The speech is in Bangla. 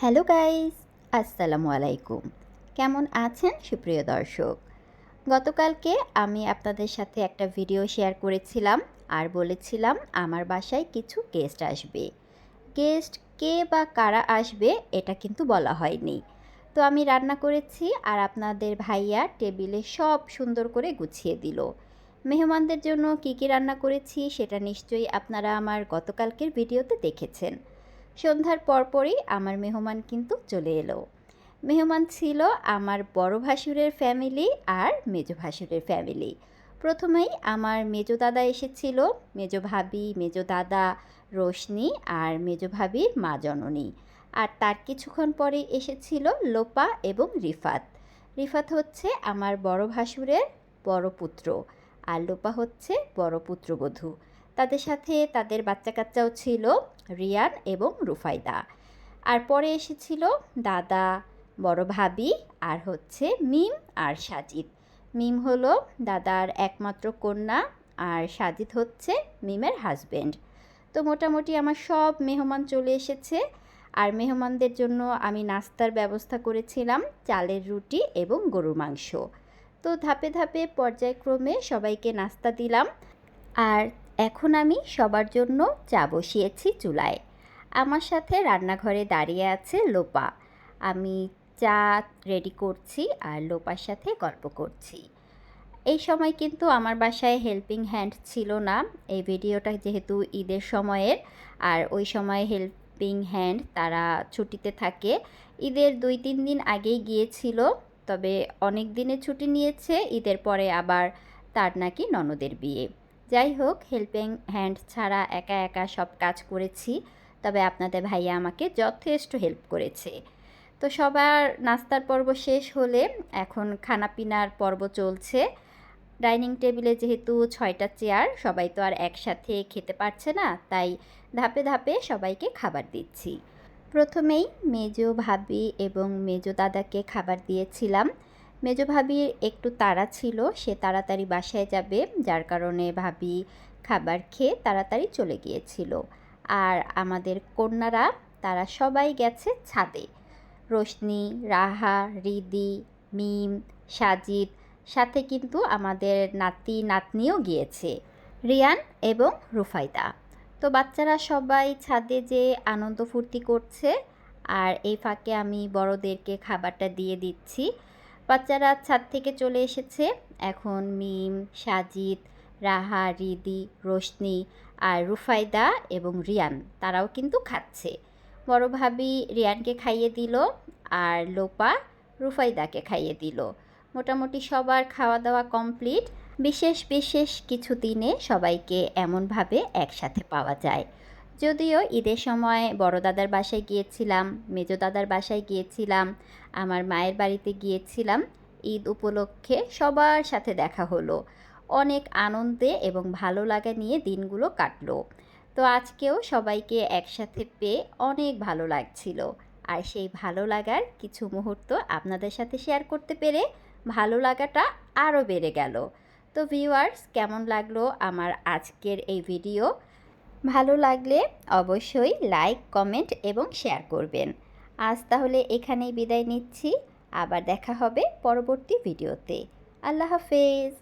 হ্যালো গাইস, আসসালামু আলাইকুম। কেমন আছেন সুপ্রিয় দর্শক? গতকালকে আমি আপনাদের সাথে একটা ভিডিও শেয়ার করেছিলাম আর বলেছিলাম আমার বাসায় কিছু গেস্ট আসবে। গেস্ট কে বা কারা আসবে এটা কিন্তু বলা হয়নি। তো আমি রান্না করেছি আর আপনাদের ভাইয়া টেবিলে সব সুন্দর করে গুছিয়ে দিল। মেহমানদের জন্য কী কী রান্না করেছি সেটা নিশ্চয়ই আপনারা আমার গতকালকের ভিডিওতে দেখেছেন। সন্ধ্যার পরপরই আমার মেহমান কিন্তু চলে এলো। মেহমান ছিল আমার বড় ভাসুরের ফ্যামিলি আর মেজো ভাসুরের ফ্যামিলি প্রথমেই আমার মেজো দাদা এসেছিল, মেজো ভাবি, মেজো দাদা রোশনি আর মেজো ভাবির মা জননী। আর তার কিছুক্ষণ পরে এসেছিল লোপা এবং রিফাত। রিফাত হচ্ছে আমার বড় ভাসুরের বড় পুত্র আর লোপা হচ্ছে বড় পুত্রবধূ। তাদের সাথে তাদের বাচ্চা কাচ্চাও ছিল, রিয়ান এবং রুফাইদা। আর পরে এসেছিল দাদা, বড় ভাবি আর হচ্ছে মিম আর সাজিদ। মিম হলো দাদার একমাত্র কন্যা আর সাজিদ হচ্ছে মিমের হাজবেন্ড তো মোটামুটি আমার সব মেহমান চলে এসেছে। আর মেহমানদের জন্য আমি নাস্তার ব্যবস্থা করেছিলাম, চালের রুটি এবং গরুর মাংস। তো ধাপে ধাপে পর্যায়ক্রমে সবাইকে নাস্তা দিলাম। আর এখন আমি সবার জন্য চা বসিয়েছি চুলায়। আমার সাথে রান্নাঘরে দাঁড়িয়ে আছে লোপা। আমি চা রেডি করছি আর লোপার সাথে গল্প করছি। এই সময় কিন্তু আমার বাসায় হেল্পিং হ্যান্ড ছিল না। এই ভিডিওটা যেহেতু ঈদের সময়ের, আর ওই সময় হেল্পিং হ্যান্ড তারা ছুটিতে থাকে, ঈদের দুই তিন দিন আগেই গিয়েছিল। তবে অনেক দিনে ছুটি নিয়েছে, ঈদের পরে আবার তার নাকি ননদের বিয়ে। যাই হোক হেল্পিং হ্যান্ড ছাড়া একা একা সব কাজ করেছি। তবে আপনাদের ভাইয়া আমাকে যথেষ্ট হেল্প করেছে। তো সবার নাস্তার পর্ব শেষ হলে এখন খানাপিনার পর্ব চলছে। ডাইনিং টেবিলে যেহেতু ছয়টা চেয়ার, সবাই তো আর একসাথে খেতে পারছে না, তাই ধাপে ধাপে সবাইকে খাবার দিচ্ছি। প্রথমেই মেজো ভাবি এবং মেজো দাদাকে খাবার দিয়েছিলাম। মেজো ভাবির একটু তাড়া ছিল, সে তাড়াতাড়ি বাসায় যাবে, যার কারণে ভাবি খাবার খেয়ে তাড়াতাড়ি চলে গিয়েছিল। আর আমাদের কন্যারা, তারা সবাই গেছে ছাদে। রোশনি, রাহা, রিদি, মিম, সাজিদ, সাথে কিন্তু আমাদের নাতি, নাতনিও গিয়েছে, রিয়ান এবং রুফাইদা। তো বাচ্চারা সবাই ছাদে যে আনন্দ ফুর্তি করছে। আর এই ফাঁকে আমি বড়দেরকে খাবারটা দিয়ে দিচ্ছি। বাচ্চারা ছাদ থেকে চলে এসেছে। এখন মিম, সাজিদ, রাহা, রিদি, রোশনি আর রুফাইদা এবং রিয়ান, তারাও কিন্তু খাচ্ছে। বড় ভাবি রিয়ানকে খাইয়ে দিল আর লোপা রুফাইদাকে খাইয়ে দিল। মোটামুটি সবার খাওয়া দাওয়া কমপ্লিট। বিশেষ বিশেষ কিছু দিনে সবাইকে এমনভাবে একসাথে পাওয়া যায়। যদিও ঈদের সময় বড় দাদার বাসায় গিয়েছিলাম, মেজো দাদার বাসায় গিয়েছিলাম, আমার মায়ের বাড়িতে গিয়েছিলাম, ঈদ উপলক্ষে সবার সাথে দেখা হলো। অনেক আনন্দে এবং ভালো লাগা নিয়ে দিনগুলো কাটলো। তো আজকেও সবাইকে একসাথে পেয়ে অনেক ভালো লাগছিল। আর সেই ভালো লাগার কিছু মুহূর্ত আপনাদের সাথে শেয়ার করতে পেরে ভালো লাগাটা আরও বেড়ে গেল। তো ভিউয়ার্স, কেমন লাগল আমার আজকের এই ভিডিও? ভালো লাগলে অবশ্যই লাইক, কমেন্ট এবং শেয়ার করবেন। আজ তাহলে এখানেই বিদায় নিচ্ছি। আবার দেখা হবে পরবর্তী ভিডিওতে। আল্লাহ হাফেজ।